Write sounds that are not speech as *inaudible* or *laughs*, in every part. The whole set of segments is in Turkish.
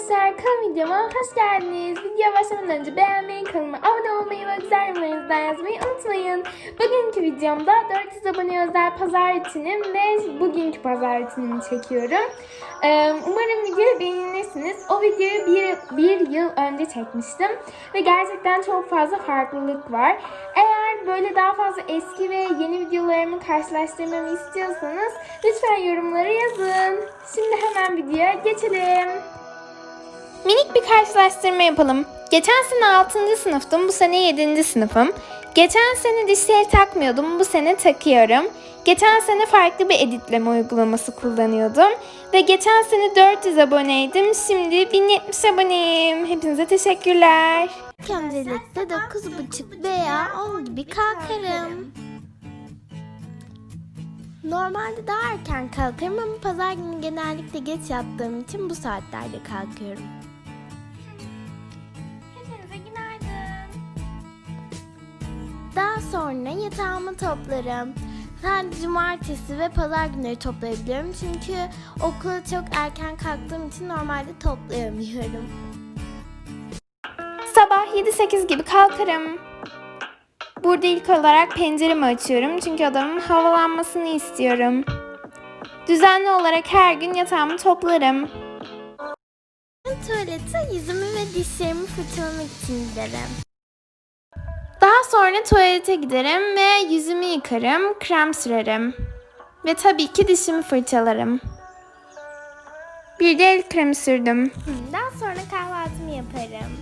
arkadaşlar kanal videoma hoş geldiniz. Videoya başlamadan önce beğenmeyi, kanalıma abone olmayı ve güzel yorumlarınızdan yazmayı unutmayın. Bugünkü videomda 400 abone özel pazar rutinim ve bugünkü pazar rutinimi çekiyorum. Umarım videoyu beğenirsiniz. O videoyu bir, bir yıl önce çekmiştim ve gerçekten çok fazla farklılık var. Eğer böyle daha fazla eski ve yeni videolarımı karşılaştırmamı istiyorsanız lütfen yorumlara yazın. Şimdi hemen videoya geçelim. Minik bir karşılaştırma yapalım. Geçen sene 6. sınıftım, bu sene 7. sınıfım. Geçen sene dişleri takmıyordum, bu sene takıyorum. Geçen sene farklı bir editleme uygulaması kullanıyordum. Ve geçen sene 400 aboneydim, şimdi 1070 aboneyim. Hepinize teşekkürler. Öncelikle 9.30 veya 10 gibi kalkarım. Normalde daha erken kalkarım ama pazar günü genellikle geç yattığım için bu saatlerde kalkıyorum. Daha sonra yatağımı toplarım. Sadece cumartesi ve pazar günleri toplayabiliyorum çünkü okula çok erken kalktığım için normalde toplayamıyorum. Sabah 7-8 gibi kalkarım. Burada ilk olarak penceremi açıyorum çünkü odamın havalanmasını istiyorum. Düzenli olarak her gün yatağımı toplarım. Tuvalete yüzümü ve dişlerimi fırçalamak için giderim. Sonra tuvalete giderim ve yüzümü yıkarım, krem sürerim. Ve tabii ki dişimi fırçalarım. Bir de el kremi sürdüm. Daha sonra kahvaltımı yaparım.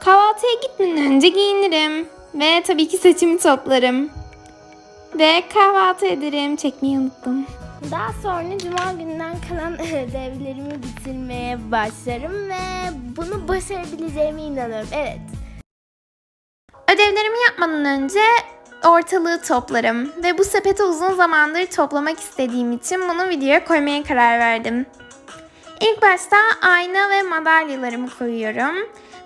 Kahvaltıya gitmeden önce giyinirim. Ve tabii ki saçımı toplarım. Ve kahvaltı ederim. Çekmeyi unuttum. Daha sonra cuma günden kalan *laughs* ödevlerimi bitirmeye başlarım ve bunu başarabileceğime inanıyorum. Evet. Ödevlerimi yapmadan önce ortalığı toplarım. Ve bu sepeti uzun zamandır toplamak istediğim için bunu videoya koymaya karar verdim. İlk başta ayna ve madalyalarımı koyuyorum.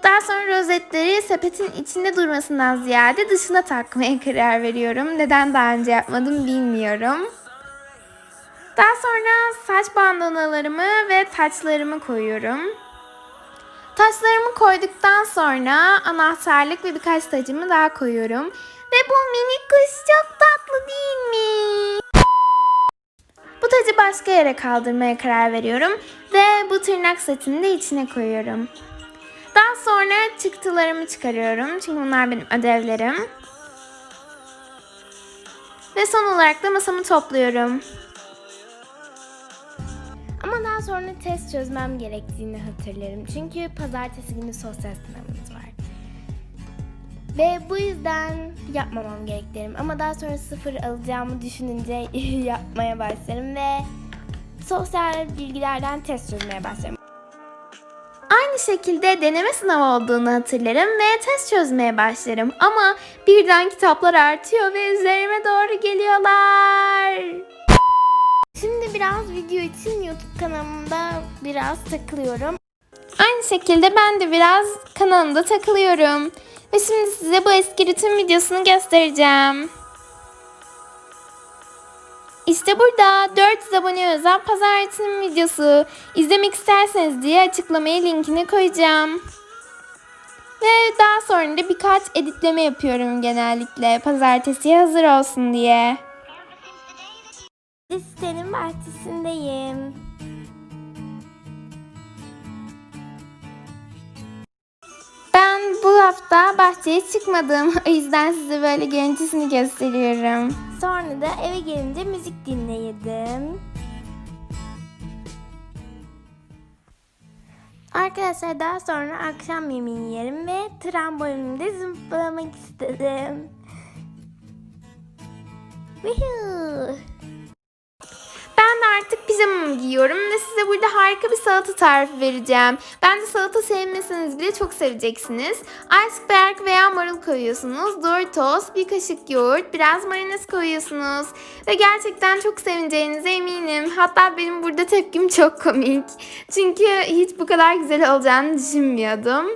Daha sonra rozetleri sepetin içinde durmasından ziyade dışına takmaya *laughs* karar veriyorum. Neden daha önce yapmadım bilmiyorum. Daha sonra saç bandanalarımı ve taçlarımı koyuyorum. Taçlarımı koyduktan sonra anahtarlık ve birkaç tacımı daha koyuyorum. Ve bu minik kuş çok tatlı değil mi? Bu tacı başka yere kaldırmaya karar veriyorum ve bu tırnak setini de içine koyuyorum. Daha sonra çıktılarımı çıkarıyorum çünkü bunlar benim ödevlerim. Ve son olarak da masamı topluyorum. Daha sonra test çözmem gerektiğini hatırlarım. Çünkü pazartesi günü sosyal sınavımız var. Ve bu yüzden yapmamam gerektirim. Ama daha sonra sıfır alacağımı düşününce *laughs* yapmaya başlarım ve sosyal bilgilerden test çözmeye başlarım. Aynı şekilde deneme sınavı olduğunu hatırlarım ve test çözmeye başlarım. Ama birden kitaplar artıyor ve üzerime doğru geliyorlar. Şimdi biraz video için YouTube kanalımda biraz takılıyorum. Aynı şekilde ben de biraz kanalımda takılıyorum. Ve şimdi size bu eski rutin videosunu göstereceğim. İşte burada 400 abone özel pazar rutinim videosu. İzlemek isterseniz diye açıklamaya linkini koyacağım. Ve daha sonra da birkaç editleme yapıyorum genellikle pazartesiye hazır olsun diye. Listenin bahçesindeyim. Ben bu hafta bahçeye çıkmadım. *laughs* O yüzden size böyle görüntüsünü gösteriyorum. Sonra da eve gelince müzik dinledim. Arkadaşlar daha sonra akşam yemeği yerim ve trambolimde zıplamak istedim. Woohoo! Pijamamı giyiyorum ve size burada harika bir salata tarifi vereceğim. Bence salata sevmeseniz bile çok seveceksiniz. Iceberg veya marul koyuyorsunuz. Doritos, bir kaşık yoğurt, biraz mayonez koyuyorsunuz. Ve gerçekten çok sevineceğinize eminim. Hatta benim burada tepkim çok komik. Çünkü hiç bu kadar güzel olacağını düşünmüyordum.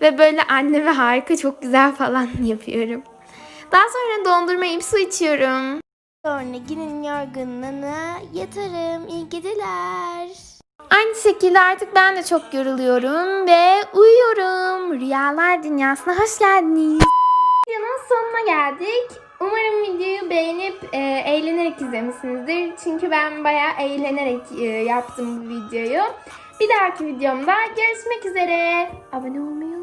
Ve böyle anneme harika çok güzel falan *laughs* yapıyorum. Daha sonra dondurma yiyip su içiyorum. Sonra günün yorgunluğuna yatarım. İyi geceler. Aynı şekilde artık ben de çok yoruluyorum ve uyuyorum. Rüyalar dünyasına hoş geldiniz. Videonun sonuna geldik. Umarım videoyu beğenip e, eğlenerek izlemişsinizdir. Çünkü ben bayağı eğlenerek e, yaptım bu videoyu. Bir dahaki videomda görüşmek üzere. Abone olmayı.